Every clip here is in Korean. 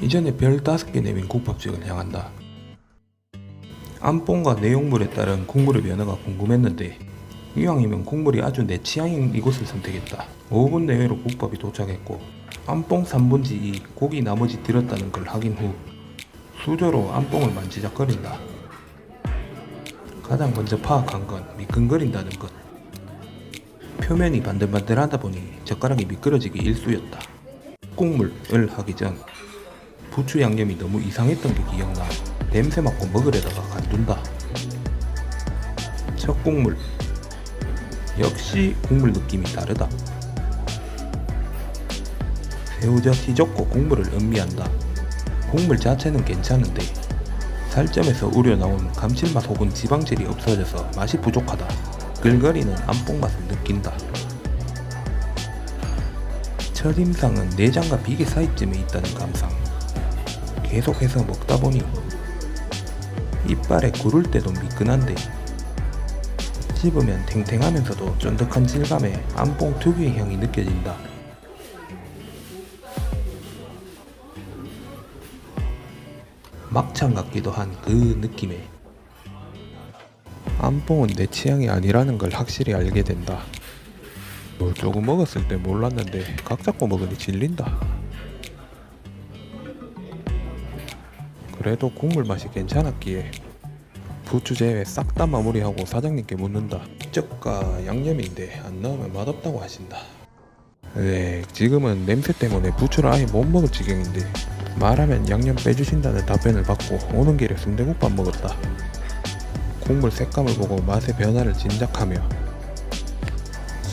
이전에 별 5개 내민 국밥집을 향한다. 안봉과 내용물에 따른 국물의 변화가 궁금했는데 이왕이면 국물이 아주 내 취향인 이곳을 선택했다. 5분 내외로 국밥이 도착했고 안봉 3분지 2 고기 나머지 들었다는 걸 확인 후 수저로 안봉을 만지작거린다. 가장 먼저 파악한 건 미끈거린다는 것. 표면이 반들반들하다 보니 젓가락이 미끄러지기 일쑤였다. 국물을 하기 전 부추 양념이 너무 이상했던 게 기억나 냄새 맡고 먹으려다가 간둔다. 첫 국물 역시 국물 느낌이 다르다. 새우젓 휘젓고 국물을 음미한다. 국물 자체는 괜찮은데 살점에서 우려 나온 감칠맛 혹은 지방질이 없어져서 맛이 부족하다. 끌거리는 안뽕 맛을 느낀다. 첫인상은 내장과 비계 사이쯤에 있다는 감상. 계속해서 먹다 보니 이빨에 구를 때도 미끈한데 씹으면 탱탱하면서도 쫀득한 질감에 안뽕 특유의 향이 느껴진다. 막창 같기도 한 그 느낌에 안뽕은 내 취향이 아니라는 걸 확실히 알게 된다. 뭐 조금 먹었을 때 몰랐는데 각 잡고 먹으니 질린다. 그래도 국물 맛이 괜찮았기에 부추 제외 싹 다 마무리하고 사장님께 묻는다. 쩍과 양념인데 안 넣으면 맛없다고 하신다. 네, 지금은 냄새 때문에 부추를 아예 못 먹을 지경인데 말하면 양념 빼주신다는 답변을 받고 오는 길에 순대국밥 먹었다. 국물 색감을 보고 맛의 변화를 짐작하며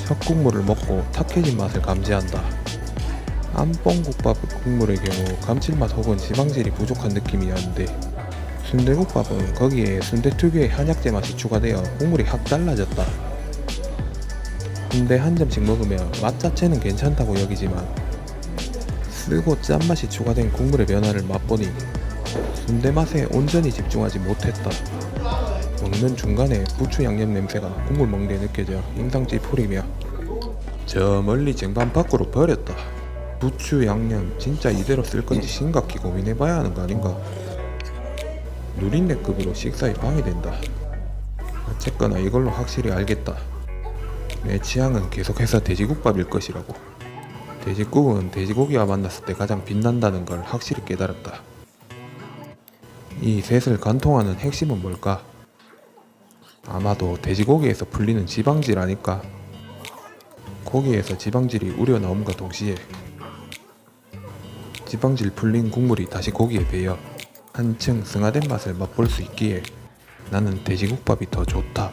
첫 국물을 먹고 탁해진 맛을 감지한다. 안뽕국밥 국물의 경우 감칠맛 혹은 지방질이 부족한 느낌이었는데 순대국밥은 거기에 순대 특유의 한약재 맛이 추가되어 국물이 확 달라졌다. 순대 한 점씩 먹으면 맛 자체는 괜찮다고 여기지만 쓰고 짠맛이 추가된 국물의 변화를 맛보니 순대 맛에 온전히 집중하지 못했다. 먹는 중간에 부추 양념 냄새가 국물 먹는 데 느껴져 인상 찌푸리며 저 멀리 쟁반 밖으로 버렸다. 부추 양념 진짜 이대로 쓸 건지 심각히 고민해봐야 하는 거 아닌가? 누린내급으로 식사에 방해된다. 어쨌거나 이걸로 확실히 알겠다. 내 취향은 계속해서 돼지국밥일 것이라고. 돼지국은 돼지고기와 만났을 때 가장 빛난다는 걸 확실히 깨달았다. 이 셋을 관통하는 핵심은 뭘까? 아마도 돼지고기에서 풀리는 지방질 아닐까? 고기에서 지방질이 우려 나옴과 동시에 지방질 풀린 국물이 다시 고기에 배어 한층 승화된 맛을 맛볼 수 있기에 나는 돼지국밥이 더 좋다.